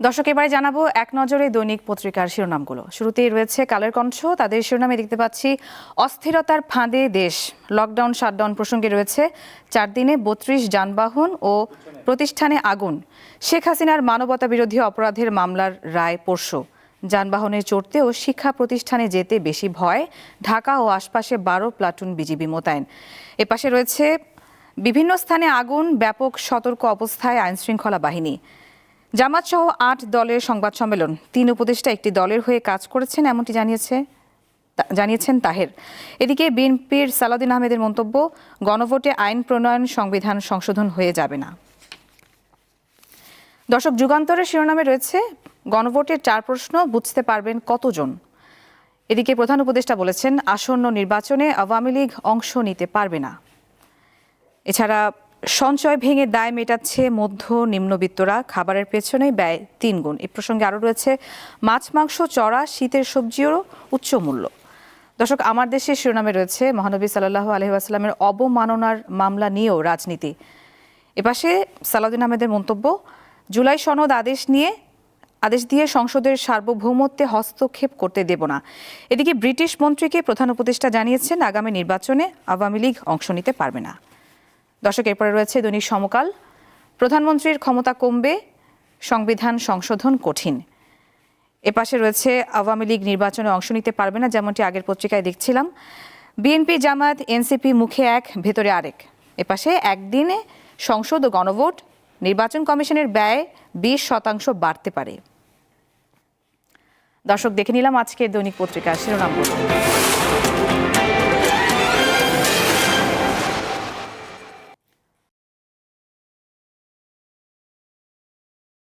দর্শক, এবারে জানাব এক নজরে দৈনিক পত্রিকার শিরোনামগুলো। শুরুতেই রয়েছে কালের কণ্ঠ। তাদের শিরোনামে দেখতে পাচ্ছি, অস্থিরতার ফাঁদে দেশ। লকডাউন, শাটডাউন প্রসঙ্গে রয়েছে চার দিনে বত্রিশ যানবাহন ও প্রতিষ্ঠানে আগুন। শেখ হাসিনার মানবতা বিরোধী অপরাধের মামলার রায় পরশু যানবাহনে চড়তে ও শিক্ষা প্রতিষ্ঠানে যেতে বেশি ভয়। ঢাকা ও আশপাশে বারো প্লাটুন বিজিবি মোতায়েন। এপাশে রয়েছে, বিভিন্ন স্থানে আগুন, ব্যাপক সতর্ক অবস্থায় আইনশৃঙ্খলা বাহিনী। জামাত সহ আট দলের সংবাদ সম্মেলন। তিন উপদেষ্টা একটি দলের হয়ে কাজ করেছেন, এমনটি জানিয়েছে জানিয়েছেন তাহের। এদিকে বিএনপির সালাউদ্দিন আহমেদের মন্তব্য, গণভোটে আইন প্রণয়ন সংবিধান সংশোধন হয়ে যাবে না। দর্শক, যুগান্তরের শিরোনামে রয়েছে গণভোটের চার প্রশ্ন, বুঝতে পারবেন কতজন। এদিকে প্রধান উপদেষ্টা বলেছেন, আসন্ন নির্বাচনে আওয়ামী লীগ অংশ নিতে পারবে না। এছাড়া সঞ্চয় ভেঙে দায় মেটাচ্ছে মধ্য নিম্নবিত্তরা। খাবারের পেছনে ব্যয় তিন গুণ। এ প্রসঙ্গে আরও রয়েছে, মাছ, মাংস, চড়া, শীতের সবজিরও উচ্চ মূল্য। দর্শক, আমার দেশের শিরোনামে রয়েছে, মহানবী সাল্লাহ আলহিহাস্লামের অবমাননার মামলা নিয়েও রাজনীতি। এপাশে সালাউদ্দিন আহমেদের মন্তব্য, জুলাই সনদ আদেশ নিয়ে, আদেশ দিয়ে সংসদের সার্বভৌমত্বে হস্তক্ষেপ করতে দেব না। এদিকে ব্রিটিশ মন্ত্রীকে প্রধান উপদেষ্টা জানিয়েছেন, আগামী নির্বাচনে আওয়ামী লীগ অংশ নিতে পারবে না। দর্শক এরপরে রয়েছে দৈনিক সমকাল। প্রধানমন্ত্রীর ক্ষমতা কমবে, সংবিধান সংশোধন কঠিন। এপাশে রয়েছে আওয়ামী লীগ নির্বাচনে অংশ নিতে পারবে না, যেমনটি আগের পত্রিকায় দেখছিলাম। বিএনপি জামাত এনসিপি মুখে এক, ভেতরে আরেক। এপাশে একদিনে সংসদ ও গণভোট, নির্বাচন কমিশনের ব্যয় বিশ শতাংশ বাড়তে পারে। দর্শক দেখে নিলাম আজকের দৈনিক পত্রিকা শিরোনামগুলো।